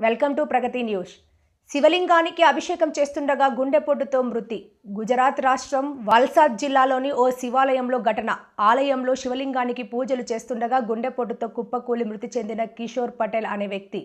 Welcome to Pragathi news. శివలింగానికి అభిషేకం చేస్తుండగా గుండెపోటుతో మృతి. గుజరాత్ రాష్ట్రం వల్సాద్ జిల్లాలోని ఓ శివాలయంలో ఘటన. ఆలయంలో శివలింగానికి పూజలు చేస్తుండగా గుండెపోటుతో కుప్పకూలి మృతి చెందిన కిషోర్ పటేల్ అనే వ్యక్తి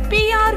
పిఆర్